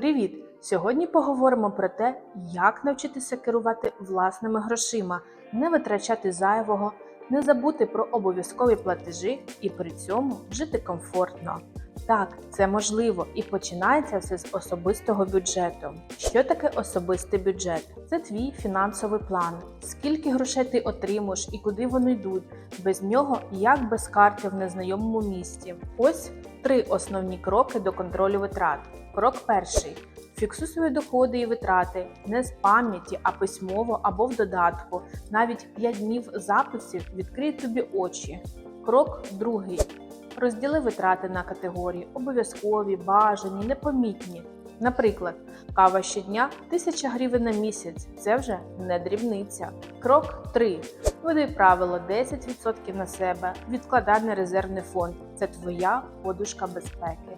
Привіт! Сьогодні поговоримо про те, як навчитися керувати власними грошима, не витрачати зайвого, не забути про обов'язкові платежі і при цьому жити комфортно. Так, це можливо і починається все з особистого бюджету. Що таке особистий бюджет? Це твій фінансовий план. Скільки грошей ти отримуєш і куди вони йдуть? Без нього як без карти в незнайомому місті. Ось три основні кроки до контролю витрат. Крок перший. Фіксуй свої доходи і витрати не з пам'яті, а письмово або в додатку. Навіть 5 днів записів відкриють тобі очі. Крок другий. Розділи витрати на категорії обов'язкові, бажані, непомітні. Наприклад, кава щодня 1000 гривень на місяць це вже не дрібниця. Крок 3. Веди правило 10% на себе, відкладай на резервний фонд. Це твоя подушка безпеки.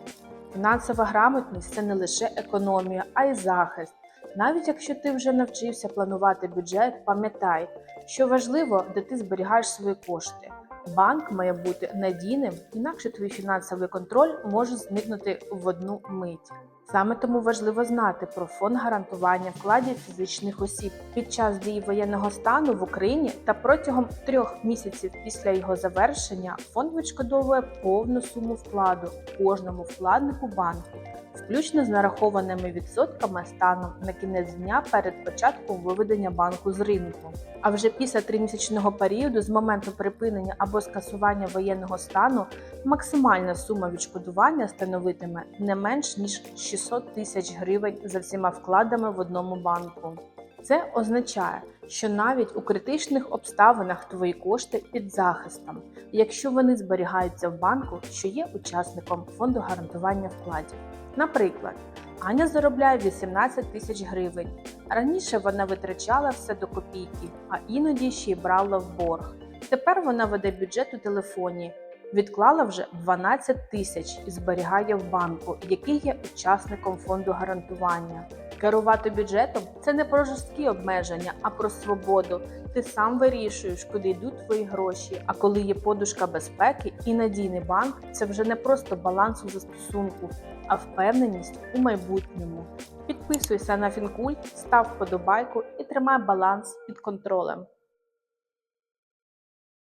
Фінансова грамотність це не лише економія, а й захист. Навіть якщо ти вже навчився планувати бюджет, пам'ятай, що важливо, де ти зберігаєш свої кошти. Банк має бути надійним, інакше твій фінансовий контроль може зникнути в одну мить. Саме тому важливо знати про фонд гарантування вкладів фізичних осіб. Під час дії воєнного стану в Україні та протягом трьох місяців після його завершення фонд відшкодовує повну суму вкладу кожному вкладнику банку, включно з нарахованими відсотками станом на кінець дня перед початком виведення банку з ринку. А вже після тримісячного періоду з моменту припинення або скасування воєнного стану максимальна сума відшкодування становитиме не менш ніж 600 тисяч гривень за всіма вкладами в одному банку. Це означає, що навіть у критичних обставинах твої кошти під захистом, якщо вони зберігаються в банку, що є учасником фонду гарантування вкладів. Наприклад, Аня заробляє 18 тисяч гривень. Раніше вона витрачала все до копійки, а іноді ще й брала в борг. Тепер вона веде бюджет у телефоні. Відклала вже 12 тисяч і зберігає в банку, який є учасником фонду гарантування. Керувати бюджетом це не про жорсткі обмеження, а про свободу. Ти сам вирішуєш, куди йдуть твої гроші. А коли є подушка безпеки і надійний банк, це вже не просто баланс у застосунку, а впевненість у майбутньому. Підписуйся на Фінкульт, став вподобайку і тримай баланс під контролем.